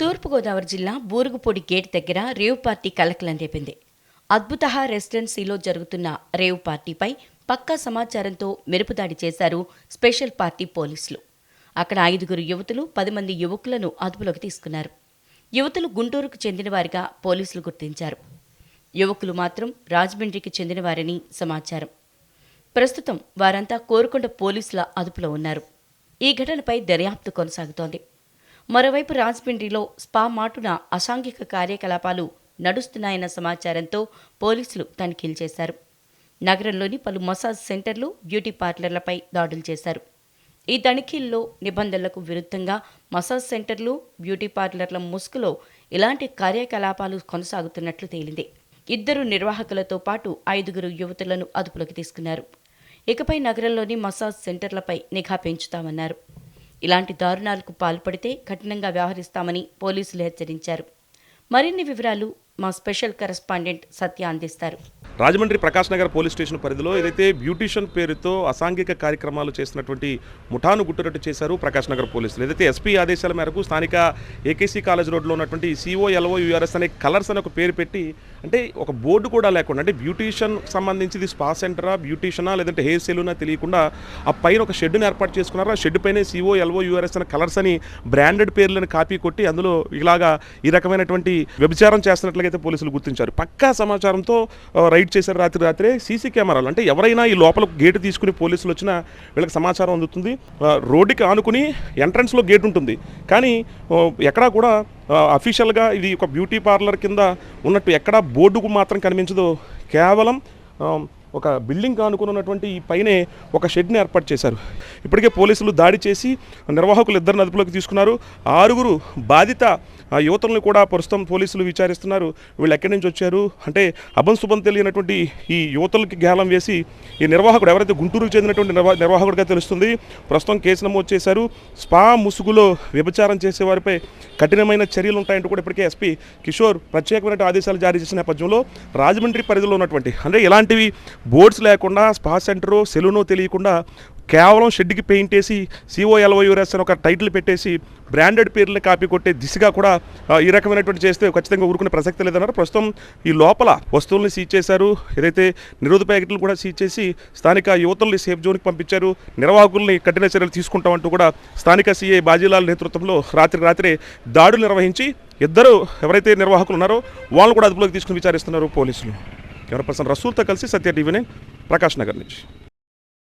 తూర్పుగోదావరి జిల్లా బూరుగుపొడి గేట్ దగ్గర rave party కలకలం రేపింది. అద్భుతహ రెసిడెన్సీలో జరుగుతున్న రేవ్ పార్టీపై పక్కా సమాచారంతో మెరుపుదాడి చేశారు స్పెషల్ పార్టీ పోలీసులు. అక్కడ ఐదుగురు యువతులు పది మంది యువకులను అదుపులోకి తీసుకున్నారు. యువతులు గుంటూరుకు చెందినవారిగా పోలీసులు గుర్తించారు. యువకులు మాత్రం రాజమండ్రికి చెందినవారని సమాచారం. ప్రస్తుతం వారంతా కోరుకొండ పోలీసుల అదుపులో ఉన్నారు. ఈ ఘటనపై దర్యాప్తు కొనసాగుతోంది. మరోవైపు రాజమండ్రిలో స్పా మాటున అసాంఘిక కార్యకలాపాలు నడుస్తున్నాయన్న సమాచారంతో పోలీసులు తనిఖీలు చేశారు. నగరంలోని పలు మసాజ్ సెంటర్లు బ్యూటీ పార్లర్లపై దాడులు చేశారు. ఈ తనిఖీల్లో నిబంధనలకు విరుద్ధంగా మసాజ్ సెంటర్లు బ్యూటీ పార్లర్ల ముసుగులో ఇలాంటి కార్యకలాపాలు కొనసాగుతున్నట్లు తేలింది. ఇద్దరు నిర్వాహకులతో పాటు ఐదుగురు యువతులను అదుపులోకి తీసుకున్నారు. ఇకపై నగరంలోని మసాజ్ సెంటర్లపై నిఘా పెంచుతామన్నారు. ఇలాంటి దారుణాలకు పాల్పడితే కఠినంగా వ్యవహరిస్తామని పోలీసులు హెచ్చరించారు. మరిన్ని వివరాలు మా స్పెషల్ కరెస్పాండెంట్ సత్య అందిస్తారు. రాజమండ్రి ప్రకాష్ నగర్ పోలీస్ స్టేషన్ పరిధిలో ఏదైతే బ్యూటిషియన్ పేరుతో అసాంఘిక కార్యక్రమాలు చేసినటువంటి ముఠాను గుట్టురట్టు చేశారు ప్రకాష్ నగర్ పోలీసులు. ఏదైతే ఎస్పీ ఆదేశాల మేరకు స్థానిక ఏకేసీ కాలేజ్ రోడ్లో ఉన్నటువంటి C O L O U R S అనే కలర్స్ అనే ఒక పేరు పెట్టి అంటే ఒక బోర్డు కూడా లేకుండా అంటే బ్యూటీషియన్ సంబంధించి ఇది స్పా సెంటరా బ్యూటీషియనా లేదంటే హెయిర్ సెలూనా తెలియకుండా ఆ పైన ఒక షెడ్ని ఏర్పాటు చేసుకున్నారు? ఆ షెడ్ పైన C O L O U R S అనే కలర్స్ అని బ్రాండెడ్ పేర్లను కాపీ కొట్టి అందులో ఇలాగా ఈ రకమైనటువంటి వ్యభిచారం చేస్తున్నట్లయితే పోలీసులు గుర్తించారు. పక్కా సమాచారంతో రైడ్ చేశారు రాత్రి రాత్రే సీసీ కెమెరాలు అంటే ఎవరైనా ఈ లోపల గేటు తీసుకుని పోలీసులు వచ్చినా వీళ్ళకి సమాచారం అందుతుంది. రోడ్డుకి ఆనుకుని ఎంట్రన్స్లో గేట్ ఉంటుంది. కానీ ఎక్కడా కూడా అఫీషియల్గా ఇది ఒక బ్యూటీ పార్లర్ కింద ఉన్నట్టు ఎక్కడా బోర్డుకు మాత్రం కనిపించదు. కేవలం ఒక బిల్డింగ్ అనుకున్నటువంటి ఈ పైనే ఒక షెడ్ని ఏర్పాటు చేశారు. ఇప్పటికే పోలీసులు దాడి చేసి నిర్వాహకులు ఇద్దరిని అదుపులోకి తీసుకున్నారు. ఆరుగురు బాధిత ఆ యువతులను కూడా ప్రస్తుతం పోలీసులు విచారిస్తున్నారు. వీళ్ళు ఎక్కడి నుంచి వచ్చారు? అంటే అభం శుభం తెలియనటువంటి ఈ యువతలకి గేలం వేసి ఈ నిర్వాహకుడు ఎవరైతే గుంటూరుకు చెందినటువంటి నిర్వాహకుడిగా తెలుస్తుంది ప్రస్తుతం కేసు నమోదు చేశారు. స్పా ముసుగులో వ్యభిచారం చేసే వారిపై కఠినమైన చర్యలు ఉంటాయంటూ కూడా ఇప్పటికే ఎస్పీ కిషోర్ ప్రత్యేకమైన ఆదేశాలు జారీ చేసిన నేపథ్యంలో రాజమండ్రి పరిధిలో ఉన్నటువంటి అంటే ఇలాంటివి బోర్డ్స్ లేకుండా స్పా సెంటరు సెలూనో తెలియకుండా కేవలం షెడ్కి పెయింట్ వేసి సిఓఎల్ఓ యూరెస్ అని ఒక టైటిల్ పెట్టేసి బ్రాండెడ్ పేర్లు కాపీ కొట్టే దిశగా కూడా ఈ రకమైనటువంటి చేస్తే ఖచ్చితంగా ఊరుకునే ప్రసక్తి లేదన్నారు. ప్రస్తుతం ఈ లోపల వస్తువుల్ని సీజ్ చేశారు. ఏదైతే నిరోధ ప్యాకెట్లు కూడా సీజ్ చేసి స్థానిక యువతుల్ని సేఫ్ జోన్కి పంపించారు. నిర్వాహకుల్ని కఠిన చర్యలు తీసుకుంటామంటూ కూడా స్థానిక సీఐ బాజీలాల్ నేతృత్వంలో రాత్రి రాత్రే దాడులు నిర్వహించి ఇద్దరు ఎవరైతే నిర్వాహకులు ఉన్నారో వాళ్ళు కూడా అదుపులోకి తీసుకుని విచారిస్తున్నారు పోలీసులు. కెమెరా పర్సన్ రసూల్తో కలిసి సత్య టీవీ నైన్ ప్రకాష్ నగర్ నుంచి